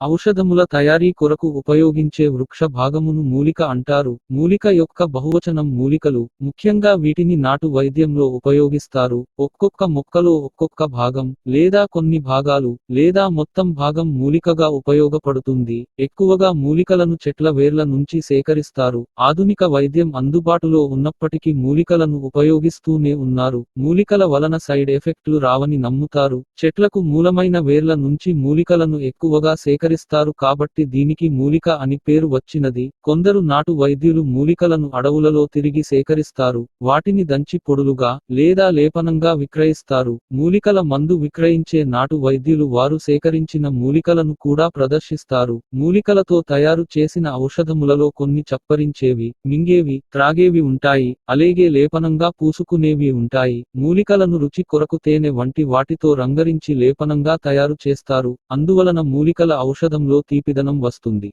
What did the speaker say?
ఔషధముల తయారీ కొరకు ఉపయోగించే వృక్ష భాగమును మూలిక అంటారు. మూలిక యొక్క బహువచనం మూలికలు ముఖ్యంగా వీటిని నాటు వైద్యంలో ఉపయోగిస్తారు. ఒక్కొక్క మొక్కలో ఒక్కొక్క భాగం లేదా కొన్ని భాగాలు లేదా మొత్తం భాగం మూలికగా ఉపయోగపడుతుంది. ఎక్కువగా మూలికలను చెట్ల వేర్ల నుంచి సేకరిస్తారు. ఆధునిక వైద్యం అందుబాటులో ఉన్నప్పటికీ మూలికలను ఉపయోగిస్తూనే ఉన్నారు. మూలికల వలన సైడ్ ఎఫెక్ట్లు రావని నమ్ముతారు. చెట్లకు మూలమైన వేర్ల నుంచి మూలికలను ఎక్కువగా సేకరిస్తారు కాబట్టి దీనికి మూలిక అని పేరు వచ్చినది. కొందరు నాటు వైద్యులు మూలికలను అడవులలో తిరిగి సేకరిస్తారు. వాటిని దంచి పొడులుగా లేదా లేపనంగా విక్రయిస్తారు. మూలికల మందు విక్రయించే నాటు వైద్యులు వారు సేకరించిన మూలికలను కూడా ప్రదర్శిస్తారు. మూలికలతో తయారు చేసిన ఔషధములలో కొన్ని చప్పరించేవి మింగేవి త్రాగేవి ఉంటాయి. అలాగే లేపనంగా పూసుకునేవి ఉంటాయి. మూలికలను రుచి కొరకు తేనె వంటి వాటితో రంగరించి లేపనంగా తయారు చేస్తారు. అందువలన మూలికల ఔషధంలో తీపిదనం వస్తుంది.